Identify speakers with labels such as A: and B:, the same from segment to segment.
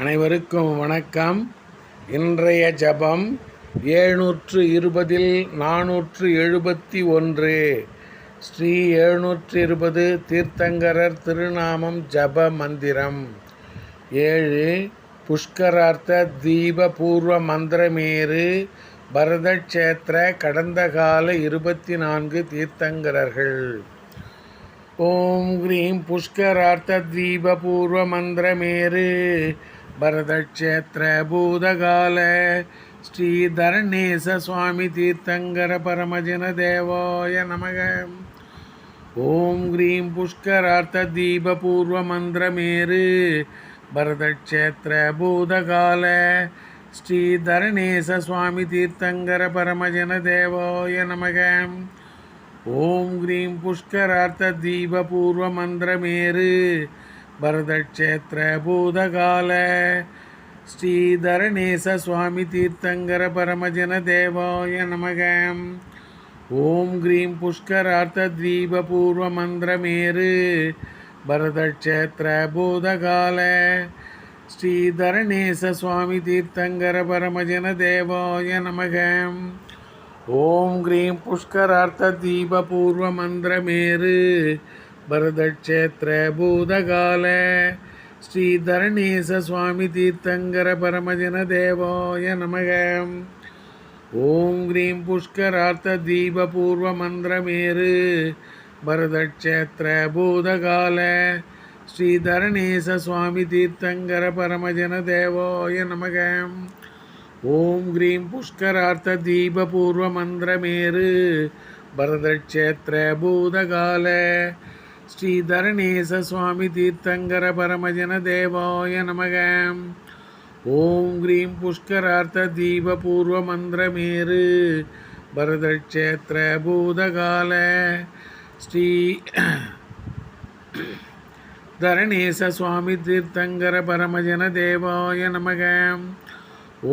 A: அனைவருக்கும் வணக்கம். இன்றைய ஜபம் ஏழ்நூற்று இருபதில் நானூற்று எழுபத்தி ஒன்று. ஸ்ரீ எழுநூற்று இருபது தீர்த்தங்கரர் திருநாமம் ஜப மந்திரம். ஏழு புஷ்கரார்த்த தீப பூர்வ மந்திரமேறு பரதக்ஷேத்திர கடந்த கால இருபத்தி நான்கு தீர்த்தங்கரர்கள். ஓம் கிரீம் புஷ்கரார்த்த தீப பூர்வ மந்திரமேரு பரதக்ஷேத்திர பூதகால ஸ்ரீதரணேச சுவாமி தீர்த்தங்கர பரமஜன தேவாய நமக. ஓம் கிரீம் புஷ்கரார்த்த தீப பூர்வ மந்திரமேரு பரதக்ஷேத்திர பூதகால ஸ்ரீதரணேச சுவாமி தீர்த்தங்கர பரமஜன தேவாய நமக. ஓம் கிரீம் புஷ்கரார்த்த தீப பூர்வ மந்திரமேரு பரதக்ஷேத்திர பூதகால ஸ்ரீதரணேச சுவாமி தீர்த்தங்கர பரமஜன தேவாய நமக. ஓம் கிரீம் புஷ்கரார்த்த தீப பூர்வ மந்திரமேரு பரதக்ஷேத்திர பூதகால ஸ்ரீதரணேச சுவாமி தீர்த்தங்கர பரமஜன தேவாய நமக. ஓம் கிரீம் புஷ்கரார்த்த தீப பூர்வ மந்திரமேரு பரதக்ஷேத்திர பூதகால ஸ்ரீதரணேச சுவாமி தீர்த்தங்கர பரமஜன தேவாய நமக. ஓம் க்ரீம் புஷ்கரார்த்த தீப பூர்வ மந்திரமேரு பரதக்ஷேத்திர பூதகால ஸ்ரீதரணேச சுவாமி தீர்த்தங்கர பரமஜன தேவாய நமக. ஓம் க்ரீம் புஷ்கரார்த்த தீப பூர்வ மந்திரமேரு பரதக்ஷேத்திர பூதகால ஸ்ரீதரணேச சுவாமி தீர்த்தங்கர பரமஜன தேவாய நமக. ஓம் கிரீம் புஷ்கரார்த்த தீப பூர்வ மந்திரமேரு பரதக்ஷேத்திர பூதகால. ஸ்ரீ தரணேச சுவாமி தீர்த்தங்கர பரமஜன தேவாய நமக.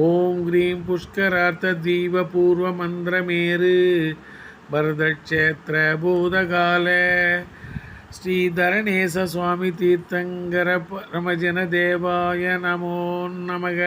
A: ஓம் கிரீம் புஷ்கரார்த்த தீப பூர்வ மந்திரமேரு பரதக்ஷேத்திர பூதகால. ஸ்ரீதரணேச சுவாமி தீர்த்தங்கர பரமஜன தேவாய நமோ நமக.